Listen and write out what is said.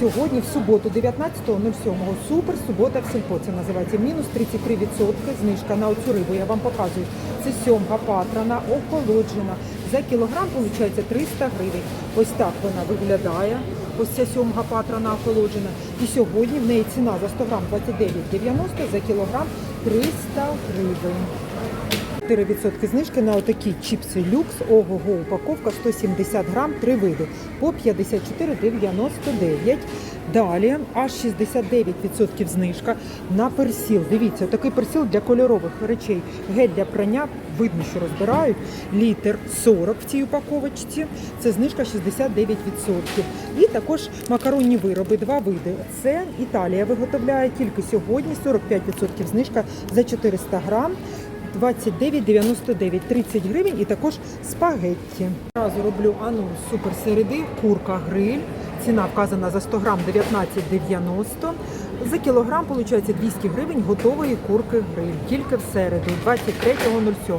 сьогодні, в суботу, 19.07. Супер субота в сільпо. Це називається мінус 33% знижка на оцю рибу. Я вам показую. Це сьомга патрана, охолоджена. За кілограм виходить 300 гривень. Ось так вона виглядає. Ось ця сьомга патрана охолоджена. І сьогодні в неї ціна за 100 грам 29,90, за кілограм 300 гривень. 4% знижки на отакі чіпси люкс, ого-го, упаковка 170 грам, три види по 54,99. Далі аж 69% знижка на персіл. Дивіться, такий персіл для кольорових речей. Гель для прання, видно, що розбирають. Літр 40 в цій упаковочці. Це знижка 69%. І також макаронні вироби, два види. Це Італія виготовляє тільки сьогодні 45% знижка за 400 грам. 29,99, 30 гривень і також спагетті. Одразу роблю анонс суперсереди, курка гриль. Ціна вказана за 100 грам 19,90. За кілограм виходить 200 гривень готової курки гриль. Тільки в середу, 23.07.